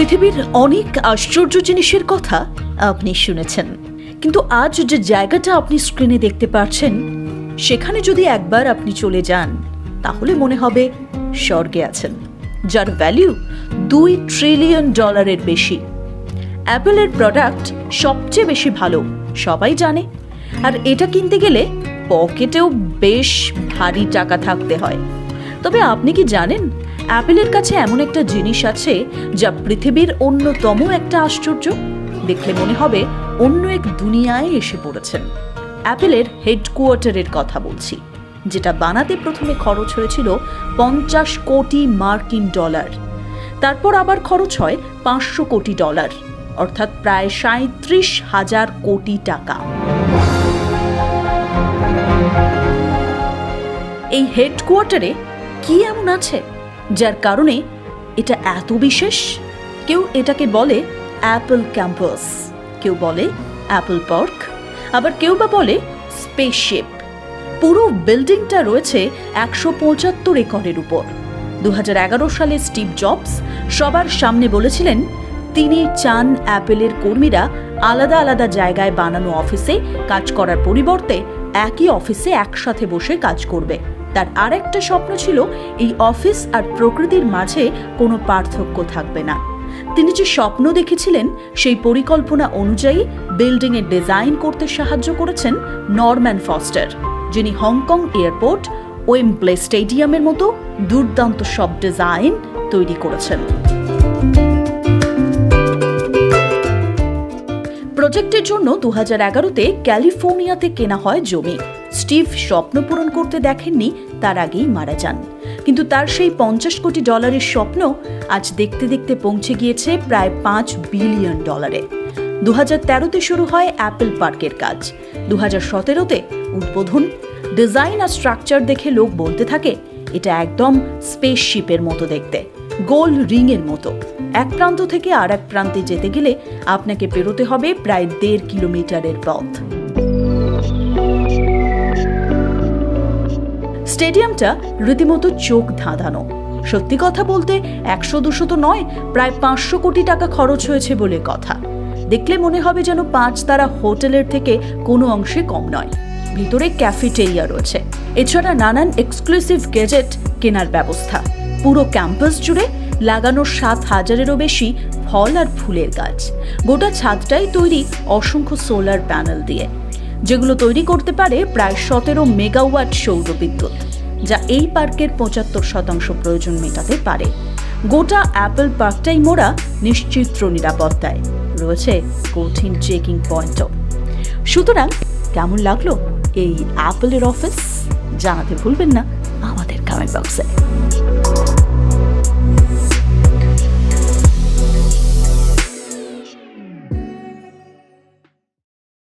পৃথিবীর অনেক আশ্চর্য জিনিসের কথা আপনি শুনেছেন। কিন্তু আজ যে জায়গাটা আপনি স্ক্রিনে দেখতে পাচ্ছেন সেখানে যদি একবার আপনি চলে যান, তাহলে মনে হবে স্বর্গে আছেন, যার ভ্যালু দুই ট্রিলিয়ন ডলারের বেশি। অ্যাপেলের প্রোডাক্ট সবচেয়ে বেশি ভালো, সবাই জানে। আর এটা কিনতে গেলে পকেটেও বেশ ভারী টাকা থাকতে হয়। তবে আপনি কি জানেন অ্যাপেলের কাছে এমন একটা জিনিস আছে যা পৃথিবীর অন্যতম একটা আশ্চর্য। দেখলে মনে হবে অন্য এক দুনিয়ায় এসে পড়েছেন। অ্যাপেলের হেডকোয়ার্টারের কথা বলছি, যেটা বানাতে প্রথমে খরচ হয়েছিল পঞ্চাশ কোটি মার্কিন ডলার। তারপর আবার খরচ হয় পাঁচশো কোটি ডলার, অর্থাৎ প্রায় সাঁত্রিশ হাজার কোটি টাকা। এই হেডকোয়ার্টারে কি এমন আছে? যার কারণে এটা এত বিশেষ। কেউ এটাকে বলে অ্যাপল ক্যাম্পাস, কেউ বলে অ্যাপল পার্ক, আবার কেউ বা বলে স্পেসশিপ। পুরো বিল্ডিংটা রয়েছে একশো পঁচাত্তর একরের উপর। দু হাজার এগারো সালে স্টিভ জবস সবার সামনে বলেছিলেন, তিনি চান অ্যাপেলের কর্মীরা আলাদা আলাদা জায়গায় বানানো অফিসে কাজ করার পরিবর্তে একই অফিসে একসাথে বসে কাজ করবে। তার আরেকটা স্বপ্ন ছিল এই অফিস আর প্রকৃতির মাঝে কোনো পার্থক্য থাকবে না। তিনি যে স্বপ্ন দেখেছিলেন, সেই পরিকল্পনা অনুযায়ী বিল্ডিংয়ের ডিজাইন করতে সাহায্য করেছেন নরম্যান ফস্টার, যিনি হংকং এয়ারপোর্ট ওয়েমপ্লে স্টেডিয়ামের মতো দুর্দান্ত সব ডিজাইন তৈরি করেছেন। প্রজেক্টের জন্য দু হাজার এগারোতে ক্যালিফোর্নিয়াতে কেনা হয় জমি। স্টিভ স্বপ্ন পূরণ করতে দেখেননি, তার আগেই মারা যান। কিন্তু তার সেই পঞ্চাশ কোটি ডলারের স্বপ্ন আজ দেখতে দেখতে পৌঁছে গিয়েছে প্রায় পাঁচ বিলিয়ন ডলারে। দু হাজার তেরোতে শুরু হয় অ্যাপেল পার্কের কাজ। দু হাজার সতেরোতে উদ্বোধন। ডিজাইন আর স্ট্রাকচার দেখে লোক বলতে থাকে, এটা একদম স্পেসশিপের মতো দেখতে। গোল রিংয়ের মতো। এক প্রান্ত থেকে আর এক প্রান্তে যেতে গেলে আপনাকে পেরোতে হবে প্রায় দেড় কিলোমিটারের পথ। স্টেডিয়ামটা রীতিমতো চোখ ধাঁধানো। সত্যি কথা বলতে একশো, দুশো তো নয়, প্রায় পাঁচশো কোটি টাকা খরচ হয়েছে বলে কথা। দেখলে মনে হবে যেন পাঁচ তারা হোটেলের থেকে কোনো অংশে কম নয়। ভিতরে ক্যাফেটেরিয়া রয়েছে। এছাড়া নানান এক্সক্লুসিভ গেজেট কেনার ব্যবস্থা। পুরো ক্যাম্পাস জুড়ে লাগানো সাত হাজারেরও বেশি ফল আর ফুলের গাছ। গোটা ছাদটাই তৈরি অসংখ্য সোলার প্যানেল দিয়ে, যেগুলো তৈরি করতে পারে প্রায় সতেরো মেগাওয়াট সৌর বিদ্যুৎ, যা এই পার্কের পঁচাত্তর শতাংশ প্রয়োজন মেটাতে পারে। গোটা অ্যাপল পার্কটাই মোড়া নিশ্চিত্র নিরাপত্তায়, রয়েছে কঠিন চেকিং পয়েন্টও। সুতরাং কেমন লাগল এই অ্যাপলের অফিস? জানাতে ভুলবেন না আমাদের কমেন্ট বক্সে